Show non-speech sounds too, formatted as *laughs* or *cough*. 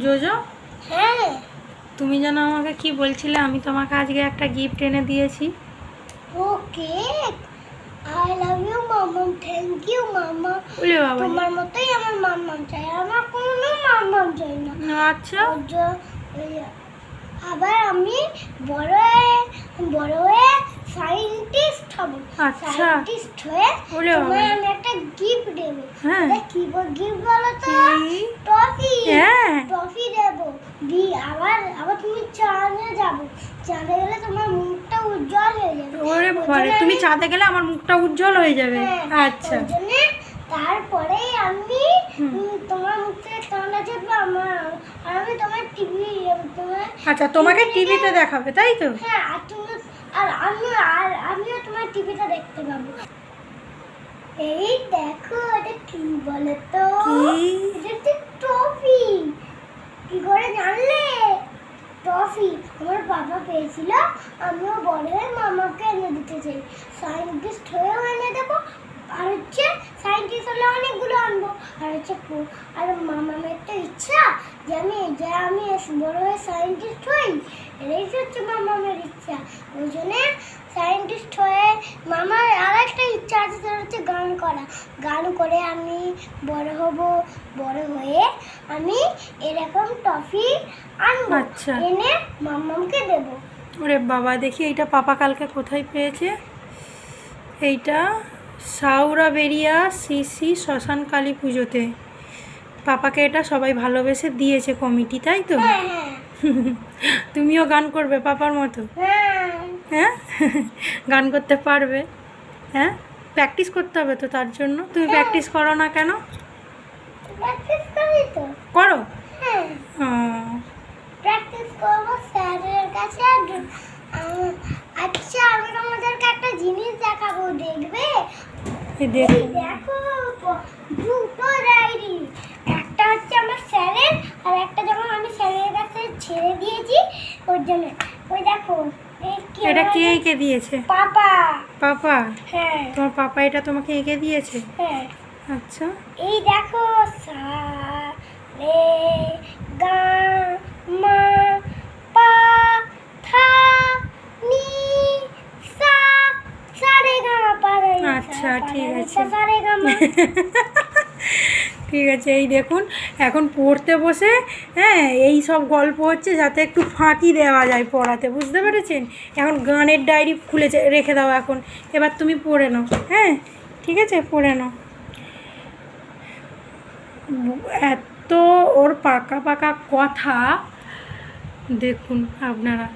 JoJo? হ্যাঁ। তুমি যেন আমাকে কি বলছিলে আমি তোমাকে আজকে একটা গিফট এনে দিয়েছি। ওকে আই লাভ ইউ মামা। থ্যাংক ইউ মামা। বলে বাবা তোমার মতোই আমার মাম্মাম চাই। আমার কোনো মাম্মাম চাই না। আচ্ছা। আবার আমি বড় হয়ে বড় হয়ে সায়েন্টিস্ট হব। আচ্ছা। সায়েন্টিস্ট হয়ে। তোমায় আমি একটা গিফট দেব। হ্যাঁ। কি গিফট বলো তো কি? টফি হ্যাঁ টফি দেব দি আবার আবার তুমি চাঁদে যাব চাঁদে গেলে তোমার মুখটা উজ্জ্বল হয়ে যাবে। ওরে ঘরে তুমি চাঁদে গেলে আমার মুখটা উজ্জ্বল হয়ে যাবে? হ্যাঁ, আচ্ছা। তারপরে আমি তোমার মুখ থেকে চাপবে আমার আর আমি তোমার টিভি তোমার আচ্ছা তোমাকে টিভিতে দেখাবে তাই তো? হ্যাঁ আর তুমি আর আমি আর আমিও তোমার টিভিটা দেখতে পাবো। এই দেখো এটা কি বলে তো কি? এটা হচ্ছে টফি কি করে জানলে টফি আমার বাবা পেয়েছিল, আমিও বড় হয়ে মামাকে এনে দিতে চাই। সায়েন্টিস্ট হয়েও এনে দেবো, আর হচ্ছে সায়েন্টিস্ট হলে অনেকগুলো আনব। আর হচ্ছে আর মামার একটা ইচ্ছা যে আমি যে আমি বড় হয়ে সায়েন্টিস্ট হই, এটাই হচ্ছে মামামের ইচ্ছা। ওই জন্যে সায়েন্টিস্ট হয়ে মামার একটা ইচ্ছা আছে সেটা হচ্ছে গান করা। গান করে আমি বড় হব বড় হয়ে আমি এরকম টফি আনব আচ্ছা। এনে মামামকে দেবো। ওরে বাবা দেখি এইটা পাপা কালকে কোথায় পেয়েছে? এইটা সাউরা বেরিয়া সিসি শ্মশান কালী পুজোতে। পাপাকে এটা সবাই ভালোবেসে দিয়েছে কমিটি তাই তো? হ্যাঁ হ্যাঁ। *laughs* তুমিও গান করবে পাপার মতো? হ্যাঁ। হ্যাঁ? *laughs* গান করতে পারবে? হ্যাঁ? প্র্যাকটিস করতে হবে তো তার জন্য। তুমি প্র্যাকটিস করো না কেন? করো হ্যাঁ। প্র্যাকটিস করব স্যারের কাছে। আচ্ছা আমি তোমাদেরকে একটা জিনিস দেখাবো দেখবে? দেখো। দুটো ডায়েরি একটা হচ্ছে আমার স্যারের আর একটা যখন আমি স্যারের কাছে ছেড়ে দিয়েছি ওর জন্য। ওই দেখো এটা কে এঁকে দিয়েছে? পাপা। পাপা? হ্যাঁ। তোমার পাপা এটা তোমাকে এঁকে দিয়েছে? হ্যাঁ। আচ্ছা। এই দেখো সা রে গা মা পা থা নি সা সা রে গা মা পা আচ্ছা, ঠিক আছে। সা, সা রে গা মা। ঠিক আছে, এই দেখুন, এখন পড়তে বসে হ্যাঁ এই সব গল্প হচ্ছে যাতে একটু ফাঁকি দেওয়া যায় পড়াতে, বুঝতে পেরেছেন? এখন গানের ডায়েরি খুলে রেখে দাও এখন, এবার তুমি পড়ে নাও হ্যাঁ ঠিক আছে, পড়ে নাও। এত ওর পাকা পাকা কথা, দেখুন আপনারা